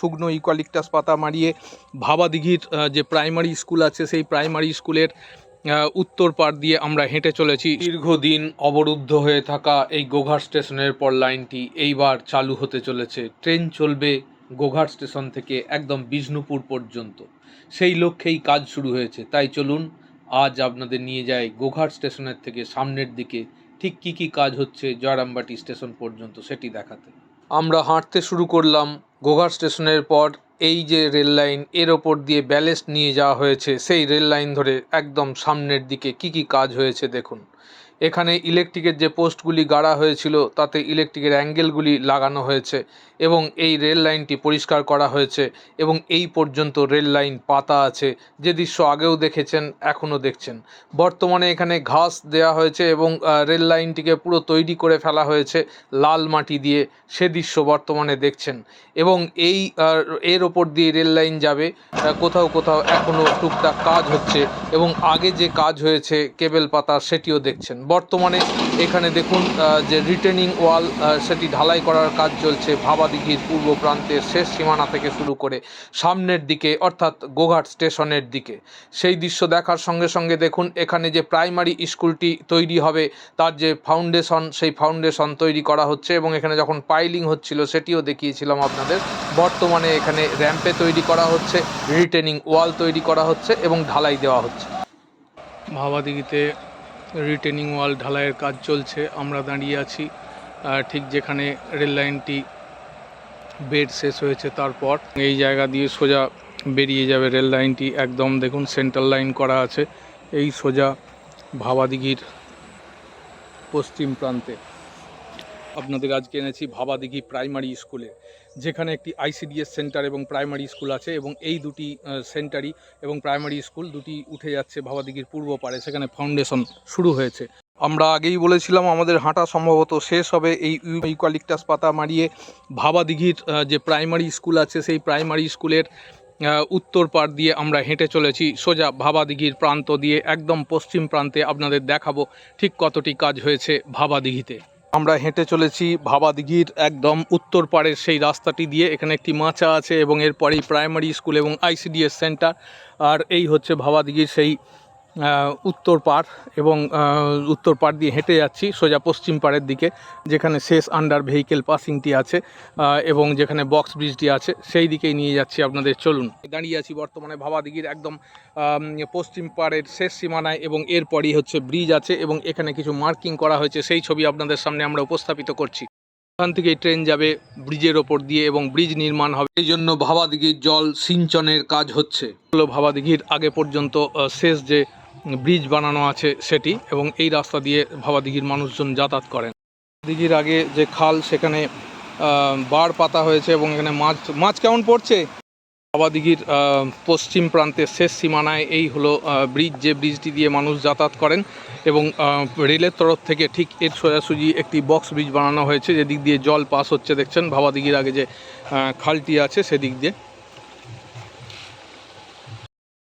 শুকনো ইউক্যালিপটাস পাতা মারিয়ে ভাবাদিঘির যে প্রাইমারি স্কুল আছে, সেই প্রাইমারি স্কুলের উত্তর পাড় দিয়ে আমরা হেঁটে চলেছি। দীর্ঘদিন অবরুদ্ধ হয়ে থাকা এই গোঘাট স্টেশনের পর লাইনটি এইবার চালু হতে চলেছে। ট্রেন চলবে গোঘাট স্টেশন থেকে একদম বিষ্ণুপুর পর্যন্ত। সেই লক্ষ্যেই কাজ শুরু হয়েছে। তাই চলুন, আজ আপনাদের নিয়ে যাই গোঘাট স্টেশনের থেকে সামনের দিকে। ঠিক কী কী কাজ হচ্ছে জয়রামবাটি স্টেশন পর্যন্ত সেটি দেখাতে। আমরা হাঁটতে শুরু করলাম গোঘাট স্টেশনের পর এই যে রেল লাইন, এর ওপর দিয়ে ব্যালেস্ট নিয়ে যাওয়া হয়েছে, সেই রেল লাইন ধরে একদম সামনের দিকে কি কি কাজ হয়েছে দেখুন। এখানে ইলেকট্রিকের যে পোস্টগুলি গাড়া হয়েছিল, তাতে ইলেকট্রিকের অ্যাঙ্গেলগুলি লাগানো হয়েছে। এবং এই রেল লাইনটি পরিষ্কার করা হয়েছে এবং এই পর্যন্ত রেল লাইন পাতা আছে। যে দৃশ্য আগেও দেখেছেন, এখনও দেখছেন। বর্তমানে এখানে ঘাস দেওয়া হয়েছে এবং রেল লাইনটিকে পুরো তৈরি করে ফেলা হয়েছে লাল মাটি দিয়ে। সে দৃশ্য বর্তমানে দেখছেন এবং এই এর ওপর দিয়ে রেল লাইন যাবে কোথাও কোথাও এখনও টুকটাক কাজ হচ্ছে এবং আগে যে কাজ হয়েছে কেবেল পাতা সেটিও দেখছেন। বর্তমানে এখানে দেখুন যে রিটেনিং ওয়াল সেটি ঢালাই করার কাজ চলছে ভাবাদিঘির পূর্ব প্রান্তের শেষ সীমানা থেকে শুরু করে সামনের দিকে, অর্থাৎ গোঘাট স্টেশনের দিকে। সেই দৃশ্য দেখার সঙ্গে সঙ্গে দেখুন, এখানে যে প্রাইমারি স্কুলটি তৈরি হবে, তার যে ফাউন্ডেশন, সেই ফাউন্ডেশন তৈরি করা হচ্ছে এবং এখানে যখন পাইলিং হচ্ছিল সেটিও দেখিয়েছিলাম আপনাদের। বর্তমানে এখানে র্যাম্পে তৈরি করা হচ্ছে, রিটেনিং ওয়াল তৈরি করা হচ্ছে এবং ঢালাই দেওয়া হচ্ছে। ভাবাদিঘিতে রিটেনিং ওয়াল ঢালাইয়ের কাজ চলছে, আমরা দাঁড়িয়ে আছি ঠিক যেখানে রেল লাইনটি বেড শেষ হয়েছে তারপর এই জায়গা দিয়ে সোজা বেরিয়ে যাবে রেল লাইনটি একদম দেখুন সেন্ট্রাল লাইন করা আছে এই সোজা ভাবাদিঘির পশ্চিম প্রান্তে। আপনাদের আজকে এনেছি ভাবাদিঘি প্রাইমারি স্কুলে, যেখানে একটি আইসিডিএস সেন্টার এবং প্রাইমারি স্কুল আছে এবং এই দুটি সেন্টারই এবং প্রাইমারি স্কুল দুটি উঠে যাচ্ছে ভাবাদিঘির পূর্ব পারে সেখানে ফাউন্ডেশন শুরু হয়েছে। আমরা আগেই বলেছিলাম আমাদের হাঁটা সম্ভবত শেষ হবে এই ইউ- ইউক্যালিপটাস পাতা মারিয়ে ভাবাদিঘির আহ, যে প্রাইমারি স্কুল আছে সেই প্রাইমারি স্কুলের উত্তর পাড় দিয়ে আমরা হেঁটে চলেছি। সোজা ভাবাদিঘির প্রান্ত দিয়ে একদম পশ্চিম প্রান্তে আপনাদের দেখাবো ঠিক কতটি কাজ হয়েছে ভাবাদিঘিতে। আমরা হেঁটে চলেছি ভাবাদিঘির একদম উত্তর পাড়ের সেই রাস্তাটি দিয়ে। এখানে একটি মাচা আছে এবং এরপরেই প্রাইমারি স্কুল এবং আইসিডিএস সেন্টার। আর এই হচ্ছে ভাবাদিঘির সেই উত্তর পাড় এবং উত্তর পাড় দিয়ে হেঁটে যাচ্ছি, সোজা পশ্চিম পাড়ের দিকে, যেখানে শেষ আন্ডার ভেহিকেল পাসিংটি আছে এবং যেখানে বক্স ব্রিজটি আছে, সেই দিকেই নিয়ে যাচ্ছি আপনাদের। চলুন, দাঁড়িয়ে আছি বর্তমানে ভাবাদিঘির একদম পশ্চিম পাড়ের শেষ সীমানায় এবং এরপরই হচ্ছে ব্রিজ আছে এবং এখানে কিছু মার্কিং করা হয়েছে, সেই ছবি আপনাদের সামনে আমরা উপস্থাপিত করছি। ওখান থেকে ট্রেন যাবে ব্রিজের ওপর দিয়ে এবং ব্রিজ নির্মাণ হবে। এই জন্য ভাবাদিঘির জল সিঞ্চনের কাজ হচ্ছে। ভাবাদিঘির আগে পর্যন্ত শেষ যে ব্রিজ বানানো আছে সেটি এবং এই রাস্তা দিয়ে ভাবাদিঘির মানুষজন যাতায়াত করেন। দিঘির আগে যে খাল সেখানে বার পাতা হয়েছে এবং এখানে মাছ মাছ কেমন পড়ছে? বাবাদিঘির আহ, পশ্চিম প্রান্তের শেষ সীমানায় এই হলো ব্রিজ যে ব্রিজটি দিয়ে মানুষ যাতায়াত করেন এবং রেলের তরফ থেকে ঠিক এর সোজাসুজি একটি বক্স ব্রিজ বানানো হয়েছে যেদিক দিয়ে জল পাস হচ্ছে দেখছেন? ভাবাদিঘির আগে যে খালটি আছে সেদিক দিয়ে।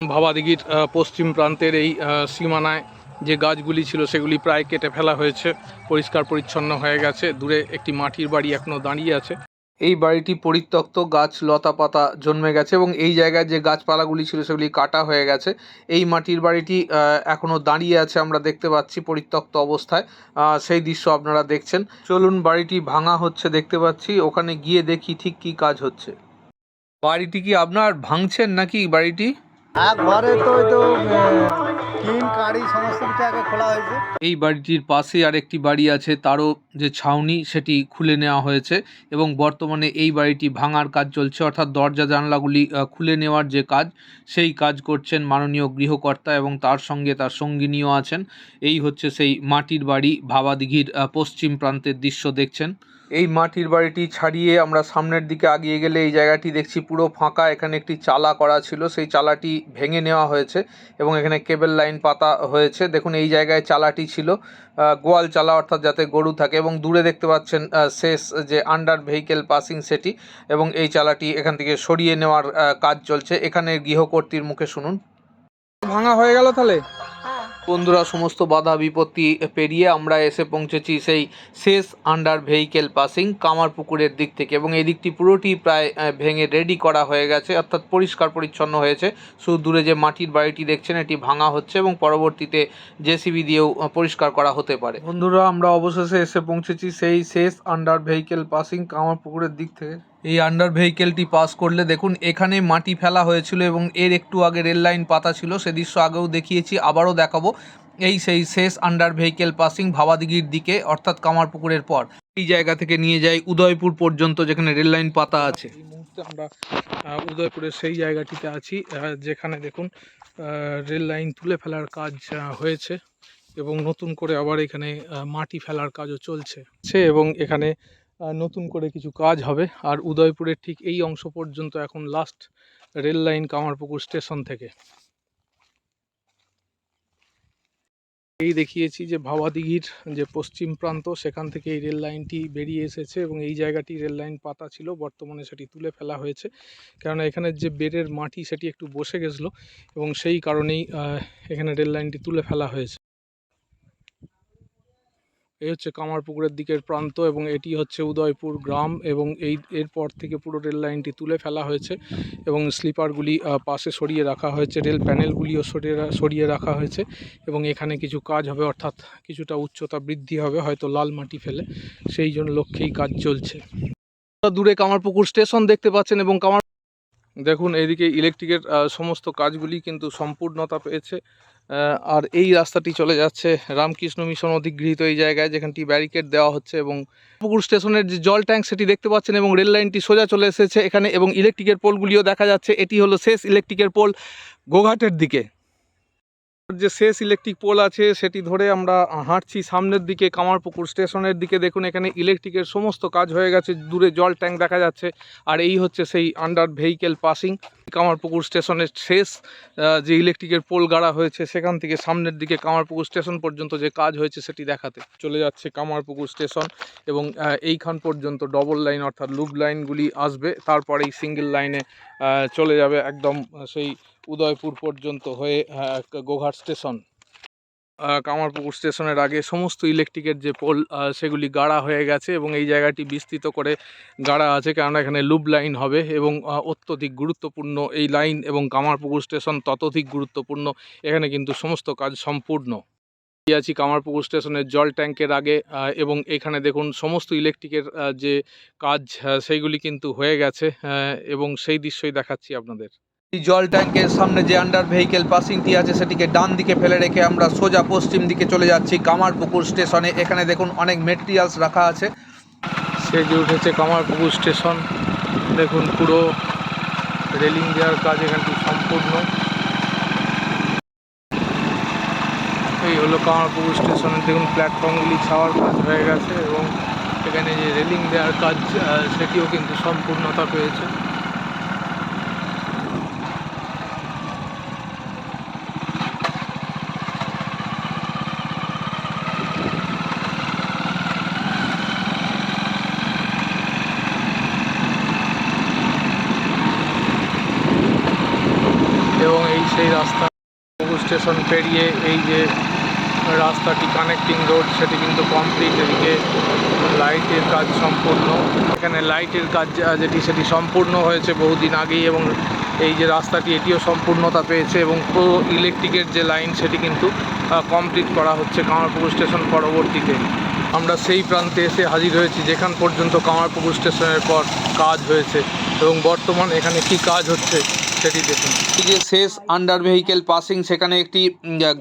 ভাবাদিঘির পশ্চিম প্রান্তের এই সীমানায় যে গাছগুলি ছিল সেগুলি প্রায় কেটে ফেলা হয়েছে পরিষ্কার পরিচ্ছন্ন হয়ে গেছে দূরে একটি মাটির বাড়ি এখনও দাঁড়িয়ে আছে। এই বাড়িটি পরিত্যক্ত গাছ লতা পাতা জন্মে গেছে এবং এই জায়গায় যে গাছপালাগুলি ছিল সেগুলি কাটা হয়ে গেছে। এই মাটির বাড়িটি আহ, এখনও দাঁড়িয়ে আছে আমরা দেখতে পাচ্ছি পরিত্যক্ত অবস্থায়। সেই দৃশ্য আপনারা দেখছেন। চলুন বাড়িটি ভাঙা হচ্ছে দেখতে পাচ্ছি। ওখানে গিয়ে দেখি ঠিক কি কাজ হচ্ছে। বাড়িটি কি আপনার ভাঙছেন নাকি বাড়িটি? এই বাড়িটির পাশে আরেকটি বাড়ি আছে, তারও যে ছাউনি সেটি খুলে নেওয়া হয়েছে এবং বর্তমানে এই বাড়িটি ভাঙার কাজ চলছে, অর্থাৎ দরজা জানলাগুলি খুলে নেওয়ার যে কাজ, সেই কাজ করছেন মাননীয় গৃহকর্তা এবং তার সঙ্গে তার সঙ্গিনীও আছেন। এই হচ্ছে সেই মাটির বাড়ি, ভাবাদিঘির পশ্চিম প্রান্তের দৃশ্য দেখছেন। এই মাটির বাড়িটি ছাড়িয়ে আমরা সামনের দিকে আগিয়ে গেলে এই জায়গাটি দেখছি পুরো ফাঁকা। এখানে একটি চালা করা ছিল, সেই চালাটি ভেঙে নেওয়া হয়েছে এবং এখানে কেবল লাইন পাতা হয়েছে। দেখুন, এই জায়গায় চালাটি ছিল গোয়াল চালা অর্থাৎ যাতে গরু থাকে এবং দূরে দেখতে পাচ্ছেন শেষ যে আন্ডার ভেহিকেল পাসিং সেটি এবং এই চালাটি এখান থেকে সরিয়ে নেওয়ার কাজ চলছে। এখানে গৃহকর্তীর মুখে শুনুন। ভাঙা হয়ে গেল তাহলে? বন্ধুরা, সমস্ত বাধা বিপত্তি পেরিয়ে আমরা এসে পৌঁছেছি সেই শেষ আন্ডার ভেহিকেল পাসিং কামারপুকুরের দিক থেকে এবং এই দিকটি পুরোটি প্রায় ভেঙে রেডি করা হয়ে গেছে, অর্থাৎ পরিষ্কার পরিচ্ছন্ন হয়েছে। শুধু দূরে যে মাটির বাড়িটি দেখছেন, এটি ভাঙা হচ্ছে এবং পরবর্তীতে জেসিবি দিয়েও পরিষ্কার করা হতে পারে। বন্ধুরা, আমরা অবশেষে এসে পৌঁছেছি সেই শেষ আন্ডার ভেহিকেল পাসিং কামারপুকুরের দিক থেকে। এই আন্ডার ভেহিকেলটি পাস করলে দেখুন এখানে মাটি ফেলা হয়েছিল এবং এর একটু আগে রেল লাইন পাতা ছিল, সে দৃশ্য আগেও দেখিয়েছি, আবারও দেখাবো। এই সেই শেষ আন্ডার ভেহিকেল পাসিং ভাবাদিঘির দিকে, অর্থাৎ কামারপুকুরের পর। এই জায়গা থেকে নিয়ে যাই উদয়পুর পর্যন্ত, যেখানে রেল লাইন পাতা আছে। এই মুহূর্তে আমরা উদয়পুরের সেই জায়গাটিতে আছি যেখানে দেখুন রেল লাইন তুলে ফেলার কাজ হয়েছে এবং নতুন করে আবার এখানে মাটি ফেলার কাজও চলছে। এবং এখানে নতুন করে কিছু কাজ হবে। আর উদয়পুরের ঠিক এই অংশ পর্যন্ত এখন last rail line Kamarpukur station থেকে। এই দেখিয়েছি যে ভাবাদিঘির যে পশ্চিম প্রান্ত, সেখান থেকে এই রেল লাইনটি বেরিয়ে এসেছে এবং এই জায়গাটি রেল লাইন পাতা ছিল, বর্তমানে সেটি তুলে ফেলা হয়েছে। কেননা এখানে যে বেড়ের মাটি সেটি একটু বসে গেছিল এবং সেই কারণেই এখানে রেল লাইনটি তুলে ফেলা হয়েছে। এই হচ্ছে কামারপুকুরের দিকের প্রান্ত এবং এটি হচ্ছে উদয়পুর গ্রাম এবং এই, এরপর থেকে পুরো রেল লাইনটি তুলে ফেলা হয়েছে এবং স্লিপারগুলি পাশে সরিয়ে রাখা হয়েছে, রেল প্যানেলগুলিও সরিয়ে সরিয়ে রাখা হয়েছে এবং এখানে কিছু কাজ হবে অর্থাৎ কিছুটা উচ্চতা বৃদ্ধি হবে, হয়তো লাল মাটি ফেলে, সেই জন্য লক্ষ্যেই কাজ চলছে। দূরে কামারপুকুর স্টেশন দেখতে পাচ্ছেন এবং কামার দেখুন এদিকে ইলেকট্রিকের সমস্ত কাজগুলি কিন্তু সম্পূর্ণতা পেয়েছে। আর এই রাস্তাটি চলে যাচ্ছে রামকৃষ্ণ মিশন অধিগৃহীত এই জায়গায়, যেখানটি ব্যারিকেড দেওয়া হচ্ছে এবং পুকুর স্টেশনের যে জল ট্যাঙ্ক সেটি দেখতে পাচ্ছেন এবং রেল লাইনটি সোজা চলে এসেছে এখানে এবং ইলেকট্রিকের পোলগুলিও দেখা যাচ্ছে। এটি হলো শেষ ইলেকট্রিকের পোল গোঘাটের দিকে। যে শেষ ইলেকট্রিক পোল আছে, সেটি ধরে আমরা হাঁটছি সামনের দিকে, কামারপুকুর স্টেশনের দিকে। দেখুন, এখানে ইলেকট্রিকের সমস্ত কাজ হয়ে গেছে, দূরে জল ট্যাঙ্ক দেখা যাচ্ছে। আর এই হচ্ছে সেই আন্ডার ভেহিকেল পাসিং কামারপুকুর স্টেশনের শেষ যে ইলেকট্রিকের পোল গাড়া হয়েছে, সেখান থেকে সামনের দিকে কামারপুকুর স্টেশন পর্যন্ত যে কাজ হয়েছে, সেটি দেখাতে। চলে যাচ্ছে কামারপুকুর স্টেশন এবং এইখান পর্যন্ত ডবল লাইন অর্থাৎ লুপ লাইনগুলি আসবে। তারপরে এই সিঙ্গেল লাইনে চলে যাবে একদম সেই উদয়পুর পর্যন্ত হয়ে গোঘাট স্টেশন। কামারপুকুর স্টেশনের আগে সমস্ত ইলেকট্রিকের যে পোল সেগুলি গাড়া হয়ে গেছে এবং এই জায়গাটি বিস্তৃত করে গাড়া আছে কেননা এখানে লুপ লাইন হবে এবং অত্যধিক গুরুত্বপূর্ণ এই লাইন এবং কামারপুকুর স্টেশন ততোধিক গুরুত্বপূর্ণ। এখানে কিন্তু সমস্ত কাজ সম্পূর্ণ। আছি কামারপুকুর স্টেশনের জল ট্যাঙ্কের আগে এবং এখানে দেখুন সমস্ত ইলেকট্রিকের যে কাজ সেইগুলি কিন্তু হয়ে গেছে এবং সেই দৃশ্যই দেখাচ্ছি আপনাদের। জল ট্যাঙ্কের সামনে যে আন্ডার ভেহিকেল পাসিংটি আছে, সেটিকে ডান দিকে ফেলে রেখে আমরা সোজা পশ্চিম দিকে চলে যাচ্ছি কামারপুকুর স্টেশনে। এখানে দেখুন অনেক মেটেরিয়ালস রাখা আছে। সেজে উঠেছে কামারপুকুর স্টেশন। দেখুন পুরো রেলিং দেওয়ার কাজ এখানটি সম্পূর্ণ। এই হলো কামারপুকুর স্টেশনে। দেখুন প্ল্যাটফর্মগুলি ছাওয়ার কাজ হয়ে গেছে এবং এখানে যে রেলিং দেওয়ার কাজ সেটিও কিন্তু সম্পূর্ণতা পেয়েছে এবং এই সেই রাস্তা পুকুর স্টেশন পেরিয়ে এই যে রাস্তাটি কানেক্টিং রোড সেটি কিন্তু কমপ্লিট এদিকে লাইটের কাজ সম্পূর্ণ। এখানে লাইটের কাজ যেটি, সেটি সম্পূর্ণ হয়েছে বহুদিন আগেই এবং এই যে রাস্তাটি, এটিও সম্পূর্ণতা পেয়েছে এবং পুরো ইলেকট্রিকের যে লাইন সেটি কিন্তু কমপ্লিট করা হচ্ছে কামারপুকুর স্টেশন পরবর্তীতে। আমরা সেই প্রান্তে এসে হাজির হয়েছি, যেখান পর্যন্ত কামারপুকুর স্টেশনের পর কাজ হয়েছে এবং বর্তমান এখানে কি কাজ হচ্ছে সেটি দেখুন। এই যে শেষ আন্ডার ভেহিকেল পাসিং সেখানে একটি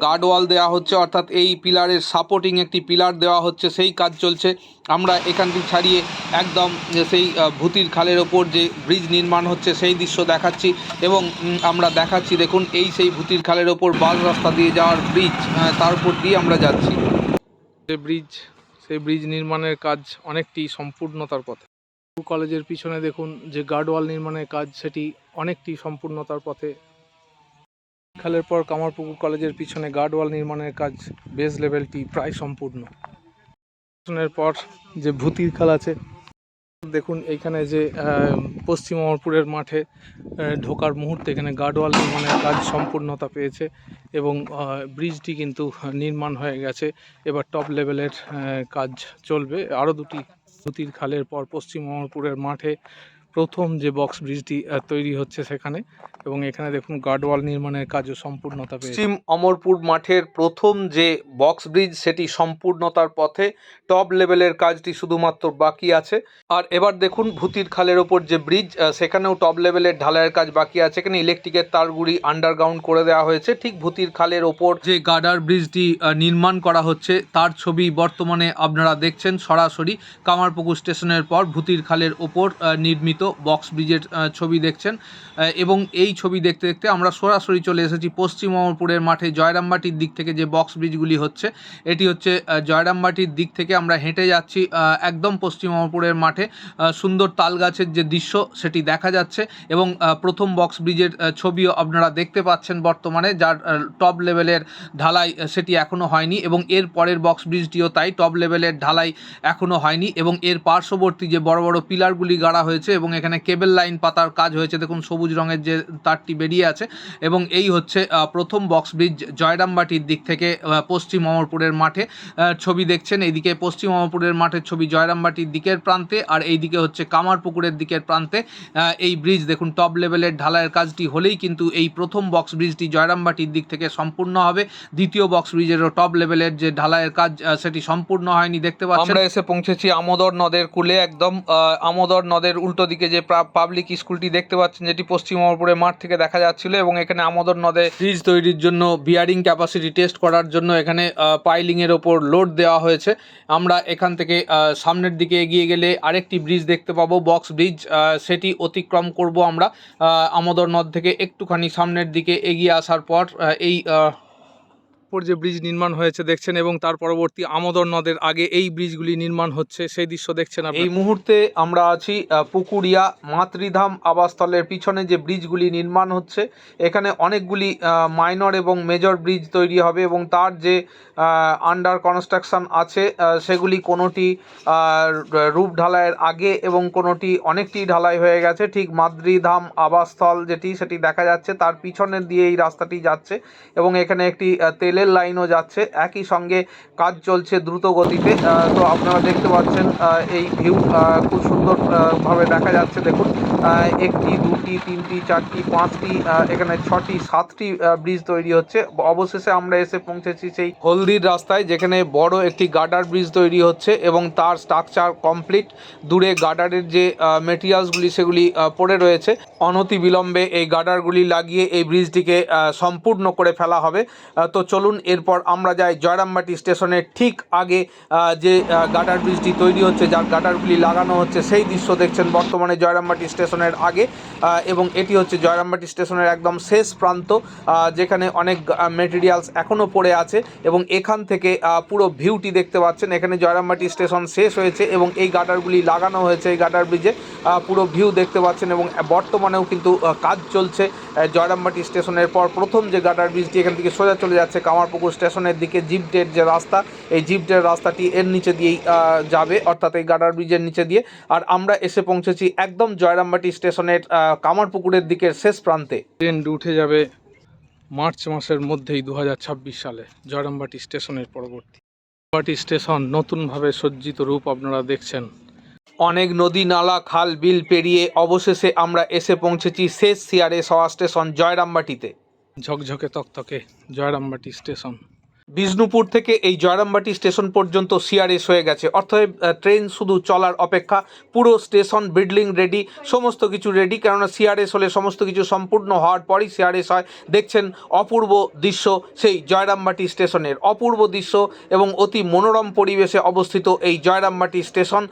গার্ড ওয়াল দেওয়া হচ্ছে অর্থাৎ এই পিলারের সাপোর্টিং একটি পিলার দেওয়া হচ্ছে সেই কাজ চলছে। আমরা এখানটি ছাড়িয়ে একদম সেই ভূতির খালের ওপর যে ব্রিজ নির্মাণ হচ্ছে সেই দৃশ্য দেখাচ্ছি এবং আমরা দেখাচ্ছি দেখুন এই সেই ভূতির খালের ওপর বাস রাস্তা দিয়ে যাওয়ার ব্রিজ তার উপর দিয়ে আমরা যাচ্ছি। যে ব্রিজ সেই ব্রিজ নির্মাণের কাজ অনেকটি সম্পূর্ণতার পথে। কলেজের পিছনে দেখুন যে গার্ডওয়াল নির্মাণের কাজ, সেটি অনেকটি সম্পূর্ণতার পথে। খালের পর কামারপুকুর কলেজের পিছনে গার্ডওয়াল নির্মাণের কাজ, বেস লেভেলটি প্রায় সম্পূর্ণ। এর পর যে ভূতির খাল আছে, দেখুন এইখানে যে পশ্চিম অমরপুরের মাঠে ঢোকার মুহূর্তে এখানে গার্ডওয়াল নির্মাণের কাজ সম্পূর্ণতা পেয়েছে এবং ব্রিজটি কিন্তু নির্মাণ হয়ে গেছে। এবার টপ লেভেলের কাজ চলবে। আরও দুটি দুটির খালের পর পশ্চিম অমরপুরের মাঠে প্রথম যে বক্স ব্রিজটি তৈরি হচ্ছে সেখানে। এবং এখানে দেখুন গার্ডওয়াল নির্মাণের কাজও সম্পূর্ণতা পশ্চিম অমরপুর মাঠের প্রথম যে বক্স ব্রিজ সেটি সম্পূর্ণতার পথে টপ লেভেলের কাজটি শুধুমাত্র বাকি আছে। আর এবার দেখুন ভূতির খালের ওপর যে ব্রিজ সেখানেও টপ লেভেলের ঢালাইয়ের কাজ বাকি আছে। এখানে ইলেকট্রিকের তারগুড়ি আন্ডারগ্রাউন্ড করে দেওয়া হয়েছে। ঠিক ভূতির খালের ওপর যে গার্ডার ব্রিজটি নির্মাণ করা হচ্ছে তার ছবি বর্তমানে আপনারা দেখছেন সরাসরি কামারপুকুর স্টেশনের পর ভূতির খালের ওপর আহ, নির্মিত বক্স ব্রিজের ছবি দেখছেন। এবং এই ছবি দেখতে দেখতে আমরা সরাসরি চলে এসেছি পশ্চিম অমরপুরের মাঠে জয়রামবাটির দিক থেকে যে বক্স ব্রিজগুলি হচ্ছে। এটি হচ্ছে জয়রামবাটির দিক থেকে আমরা হেঁটে যাচ্ছি একদম পশ্চিম অমরপুরের মাঠে। সুন্দর তাল গাছের যে দৃশ্য সেটি দেখা যাচ্ছে এবং প্রথম বক্স ব্রিজের ছবিও আপনারা দেখতে পাচ্ছেন বর্তমানে, যার টপ লেভেলের ঢালাই সেটি এখনও হয়নি এবং এর পরের বক্স ব্রিজটিও তাই টপ লেভেলের ঢালাই এখনও হয়নি এবং এর পার্শ্ববর্তী যে বড় বড় পিলারগুলি গাড়া হয়েছে এবং এখানে কেবল লাইন পাতার কাজ হয়েছে। দেখুন, সবুজ রঙের যে তারটি বেরিয়ে আছে এবং এই হচ্ছে প্রথম বক্স ব্রিজ জয়রামবাটির দিক থেকে পশ্চিম অমরপুরের মাঠে। ছবি দেখছেন, এইদিকে পশ্চিম অমরপুরের মাঠের ছবি জয়রামবাটির দিকের প্রান্তে আর এইদিকে হচ্ছে কামারপুকুরের দিকের প্রান্তে। এই ব্রিজ দেখুন, টপ লেভেলের ঢালাইয়ের কাজটি হলেই কিন্তু এই প্রথম বক্স ব্রিজটি জয়রামবাটির দিক থেকে সম্পূর্ণ হবে। দ্বিতীয় বক্স ব্রিজেরও টপ লেভেলের যে ঢালাইয়ের কাজ সেটি সম্পূর্ণ হয়নি, দেখতে পাচ্ছেন। আমরা এসে পৌঁছেছি আমোদর নদের কূলে, একদম আমোদর নদের উল্টো দিকে যে পাবলিক স্কুলটি দেখতে পাচ্ছেন, যেটি পশ্চিম অমরপুরের মাঠ থেকে দেখা যাচ্ছিল এবং এখানে আমোদর নদে ব্রিজ তৈরির জন্য বিয়ারিং ক্যাপাসিটি টেস্ট করার জন্য এখানে পাইলিং এর ওপর লোড দেওয়া হয়েছে। আমরা এখান থেকে সামনের দিকে এগিয়ে গেলে আরেকটি ব্রিজ দেখতে পাবো বক্স ব্রিজ সেটি অতিক্রম করব আমরা আমোদর নদ থেকে একটুখানি সামনের দিকে এগিয়ে আসার পর এই উপর যে ব্রিজ নির্মাণ হয়েছে দেখছেন এবং তার পরবর্তী আমোদর নদের আগে এই ব্রিজগুলি নির্মাণ হচ্ছে সেই দৃশ্য দেখছেন এই মুহূর্তে আমরা আছি পুকুরিয়া মাতৃধাম আবাসস্থলের পিছনে যে ব্রিজগুলি নির্মাণ হচ্ছে এখানে অনেকগুলি মাইনর এবং মেজর ব্রিজ তৈরি হবে এবং তার যে আন্ডার কনস্ট্রাকশন আছে সেগুলি কোনোটি রূপ ঢালাইয়ের আগে এবং কোনোটি অনেকটি ঢালাই হয়ে গেছে। ঠিক মাতৃধাম আবাসস্থল যেটি সেটি দেখা যাচ্ছে তার পিছনের দিয়ে এই রাস্তাটি যাচ্ছে এবং এখানে একটি আহ, তেলের লাইনও যাচ্ছে একই সঙ্গে কাজ চলছে দ্রুত গতিতে। তো আপনারা দেখতে পাচ্ছেন এই ভিউ খুব সুন্দর আহ, ভাবে দেখা যাচ্ছে দেখুন। একটি, দুটি, তিনটি, চারটি, পাঁচটি এখানে ছটি, সাতটি ব্রিজ তৈরি হচ্ছে। অবশেষে আমরা এসে পৌঁছেছি সেই হলদির রাস্তায়, যেখানে বড় একটি গার্ডার ব্রিজ তৈরি হচ্ছে এবং তার স্ট্রাকচার কমপ্লিট দূরে গার্ডারের যে মেটেরিয়ালসগুলি সেগুলি পড়ে রয়েছে। অনতি বিলম্বে এই গার্ডারগুলি লাগিয়ে এই ব্রিজটিকে সম্পূর্ণ করে ফেলা হবে। তো চলুন, এরপর আমরা যাই জয়রামবাটি স্টেশনের ঠিক আগে যে গার্ডার ব্রিজটি তৈরি হচ্ছে, যার গার্ডারগুলি লাগানো হচ্ছে, সেই দৃশ্য দেখছেন বর্তমানে জয়রামবাটি স্টেশনের আগে এবং এটি হচ্ছে জয়রামবাটি স্টেশনের একদম শেষ প্রান্ত যেখানে অনেক মেটেরিয়ালস এখনও পড়ে আছে এবং এখান থেকে পুরো ভিউটি দেখতে পাচ্ছেন। এখানে জয়রামবাটি স্টেশন শেষ হয়েছে এবং এই গার্ডারগুলি লাগানো হয়েছে, এই গার্ডার ব্রিজে পুরো ভিউ দেখতে পাচ্ছেন এবং বর্তমানেও কিন্তু কাজ চলছে জয়রামবাটি স্টেশনের পর প্রথম যে গার্ডার ব্রিজটি এখান থেকে সোজা চলে যাচ্ছে কামারপুকুর স্টেশনের দিকে জিপটের যে রাস্তা, এই জিপটের রাস্তাটি এর নিচে দিয়েই যাবে, অর্থাৎ এই গার্ডার ব্রিজের নিচে দিয়ে। আর আমরা এসে পৌঁছেছি একদম জয়রামবাটি স্টেশনের আহ, কামারপুকুরের দিকের শেষ প্রান্তে। ট্রেন উঠে যাবে মার্চ মাসের মধ্যেই দু সালে জয়রামবাটি স্টেশনের পরবর্তী। জয়রামবাটি স্টেশন নতুনভাবে সজ্জিত রূপ আপনারা দেখছেন। অনেক নদী নালা খাল বিল পেরিয়ে অবশেষে আমরা এসে পৌঁছেছি শেষ সিআরএস সওয়া স্টেশন জয়রামবাটিতে। ঝকঝকে তকতকে জয়রামবাটি স্টেশন। বিষ্ণুপুর থেকে এই জয়রামবাটি স্টেশন পর্যন্ত সিআরএস হয়ে গেছে। অর্থাৎ ট্রেন শুধু চলার অপেক্ষা, পুরো স্টেশন বিল্ডিং রেডি সমস্ত কিছু রেডি কেননা সিআরএস হলে সমস্ত কিছু সম্পূর্ণ হওয়ার পরই সিআরএস হয়। দেখছেন অপূর্ব দৃশ্য সেই জয়রামবাটি স্টেশনের। অপূর্ব দৃশ্য এবং অতি মনোরম পরিবেশে অবস্থিত এই জয়রামবাটি স্টেশন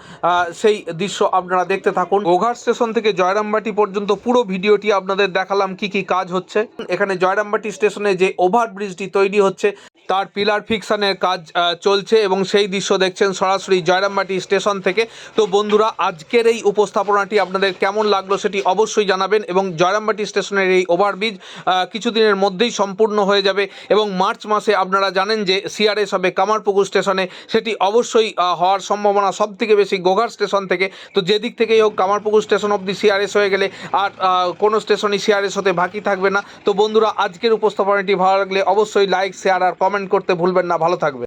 সেই দৃশ্য আপনারা দেখতে থাকুন। গোঘাট স্টেশন থেকে জয়রামবাটি পর্যন্ত পুরো ভিডিওটি আপনাদের দেখালাম কি কি কাজ হচ্ছে। এখানে জয়রামবাটি স্টেশনে যে ওভারব্রিজটি তৈরি হচ্ছে, তার পিলার ফিকশনের কাজ চলছে এবং সেই দৃশ্য দেখছেন সরাসরি জয়রামবাটি স্টেশন থেকে। তো বন্ধুরা, আজকের এই উপস্থাপনাটি আপনাদের কেমন লাগল সেটি অবশ্যই জানাবেন এবং জয়রামবাটি স্টেশনের এই ওভারব্রিজ কিছুদিনের মধ্যেই সম্পূর্ণ হয়ে যাবে এবং মার্চ মাসে আপনারা জানেন যে সিআরএস হবে কামারপুকুর স্টেশনে। সেটি অবশ্যই হওয়ার সম্ভাবনা সব থেকে বেশি গোঘাট স্টেশন থেকে। তো যেদিক থেকেই হোক, কামারপুকুর স্টেশন অবধি সিআরএস হয়ে গেলে আর কোনো স্টেশনই সিআরএস হতে বাকি থাকবে না। তো বন্ধুরা, আজকের উপস্থাপনাটি ভালো লাগলে অবশ্যই লাইক, শেয়ার আর কমেন্ট করতে ভুলবেন না ভালো থাকবে